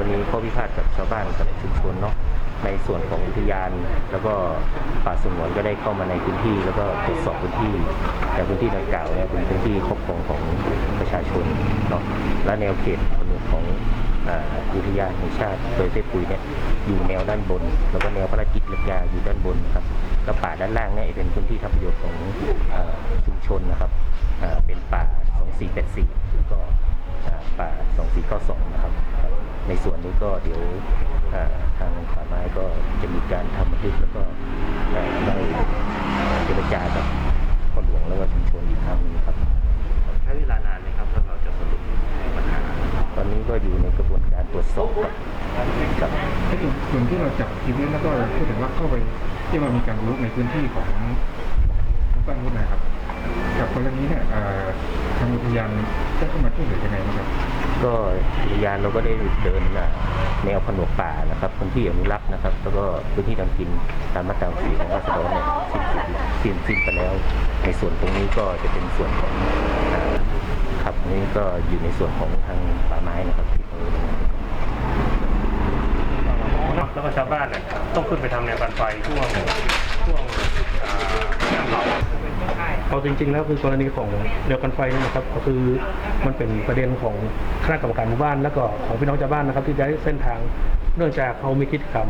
รณีข้อพิพาทกับชาวบ้านกับชุมชนเนาะในส่วนของอุทยาน แล้วก็ป่าสงวนก็ได้เข้ามาในพื้นที่ แล้วก็ตรวจสอบพื้นที่ แต่พื้นที่ดังกล่าวเนี่ยเป็นพื้นที่ครอบครองของประชาชนเนาะและแนวเขตผนวกของอ่าอุทยานแห่งชาติโดยเทพปุยเนี่ยอยู่แนวด้านบน แล้วก็แนวพระราชกิจลักยาอยู่ด้านบนนะครับแล้วป่าด้านล่างเนี่ยเป็นพื้นที่ทำประโยชน์ของอชุมชนนะครับเป็นป่า 2484ก็อ่าป่า 2492 นะครับ ในส่วนนี้ก็เดี๋ยวทางป่าไม้ก็จะมีการทำบันทึกแล้วก็ได้เจรจากับคนหลวงแล้วก็ชุมชนอีกครั้งนึงครับ ใช้เวลานานไหมครับถ้าเราจะสรุปปัญหาตอนนี้ก็อยู่ในกระบวนการตรวจสอบครับครับส่วนส่วนที่เราจับอีนต์แล้วก็พูดถึงว่าเข้าไปที่ว่ามีการรุกในพื้นที่ของบ้านมุดนะครับกับกรณีเนี่ยทางอุทยานจะเข้ามาช่วยเหลือยังไงบ้างครับ ก็อุทยานเราก็ได้เดินแนวผนวกป่านะครับพื้นที่อนุรักษ์นะครับ แล้วก็พื้นที่ทำกินตามมาตราสีของราษฎรเนี่ยสิ้นสิ้นสิ้นไปแล้ว ในส่วนตรงนี้ก็จะเป็นส่วนของครับนี้ก็อยู่ในส่วนของทางป่าไม้นะครับที่เขาแล้วก็ชาวบ้านเนี่ยต้องขึ้นไปทำแนวกันไฟช่วงช่วง เอาจริงๆแล้วคือกรณีของเดียวกันไฟนี่นะครับก็คือมันเป็นประเด็นของคณะกรรมการหมู่บ้าน แล้วก็ของพี่น้องชาวบ้านนะครับ ที่ใช้เส้นทางเนื่องจากเขามีกิจกรรม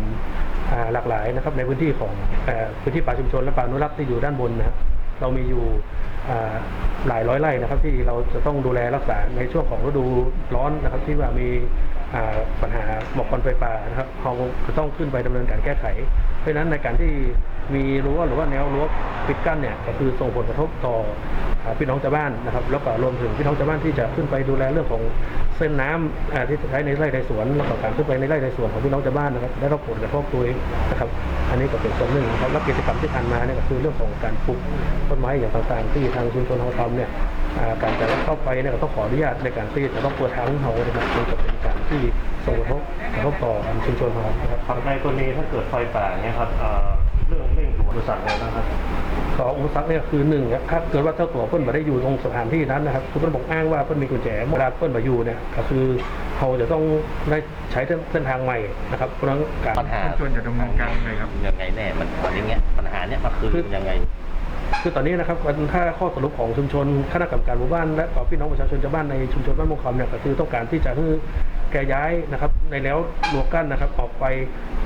หลากหลายนะครับในพื้นที่ของอพื้นที่ป่าชุมชนและป่าอนุรักษ์ที่อยู่ด้านบนนะครับเรามีอยู่หลายร้อยไร่นะครับที่เราจะต้องดูแลรักษาในช่วงของฤดูร้อนนะครับที่ว่ามีปัญหาหมอกควันไฟป่านะครับเราจะต้องขึ้นไปดำเนินการแก้ไข เพราะฉะนั้นในการที่มีรั้วหรือว่าแนวรั้วปิดกั้นเนี่ยก็คือส่งผลกระทบต่อพี่น้องชาวบ้านนะครับ แล้วก็รวมถึงพี่น้องชาวบ้านที่จะขึ้นไปดูแลเรื่องของเส้นน้ำอ่าที่ใช้ในไร่ในสวนแล้วก็การขึ้นไปในไร่ในสวนของพี่น้องชาวบ้านนะครับได้รับผลกระทบด้วยนะครับ อันนี้ก็เป็นส่วนหนึ่งนะครับแล้วกิจกรรมที่ผ่านมาเนี่ยก็คือเรื่องของการปลูกต้นไม้อย่างต่างๆ ที่ทางชุมชนเราทำเนี่ยการจะเข้าไปเนี่ยก็ต้องขออนุญาตในการที่จะต้องเปิดทางเขานะครับนี่ก็เป็นการ ที่ส่งกระทบกระทบต่อชุมชนเรานะครับครับในกรณีถ้าเกิดไฟป่าเนี่ยครับเอ่อเรื่องเร่งด่วนบริษัทอะไรนะครับก็อุปสรรคเนี่ยคือหนึ่งเนี่ยถ้าเกิดว่าเจ้าตัวเปิ้ลมาได้อยู่ตรงสถานที่นั้นนะครับคือเปิ้ลบอกอ้างว่าเปิ้ลมีกุญแจเวลาเปิ้ลมาอยู่เนี่ยก็คือเขาจะต้องได้ใช้เส้นทางใหม่นะครับเพราะฉะนั้นการ ปัญหาชวนจะดำเนินการยังไงครับยังไงแน่มันตอนนี้เนี้ยปัญหาเนี้ยมันคือยังไง คือตอนนี้นะครับถ้าข้อสรุปของชุมชนคณะกรรมการหมู่บ้านและก็พี่น้องประชาชนชาวบ้านในชุมชนบ้านมงคำเนี่ยก็คือต้องการที่จะให้แกย้ายนะครับ ในแล้วรั้วกั้นนะครับ ออกไป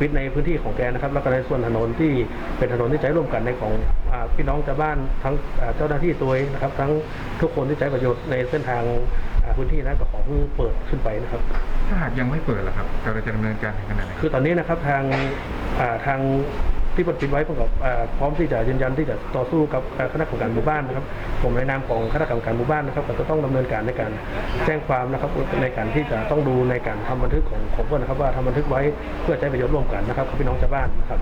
วิดในพื้นที่ของแกนะครับ แล้วก็ในส่วนถนนที่เป็นถนนที่ใช้ร่วมกันในของอ่าพี่น้องชาวบ้านทั้งอ่าเจ้าหน้าที่ตัวเองนะครับ ทั้งทุกคนที่ใช้ประโยชน์ในเส้นทางอ่าพื้นที่นั้นก็ขอให้เปิดขึ้นไปนะครับถ้าหากยังไม่เปิดล่ะครับเราจะดำเนินการถึงขนาดไหนคือตอนนี้นะครับทางอ่าทาง ที่ปฏิไว้ประกอบพร้อมที่จะยืนยันที่จะต่อสู้กับคณะกรรมการหมู่บ้านนะครับ ผมในนามของคณะกรรมการหมู่บ้านนะครับ ก็จะต้องดำเนินการในการแจ้งความนะครับในการที่จะต้องดูในการทำบันทึกของของเพื่อนนะครับ ว่าทำบันทึกไว้เพื่อใช้ประโยชน์ร่วมกันนะครับกับพี่น้องชาวบ้านนะครับ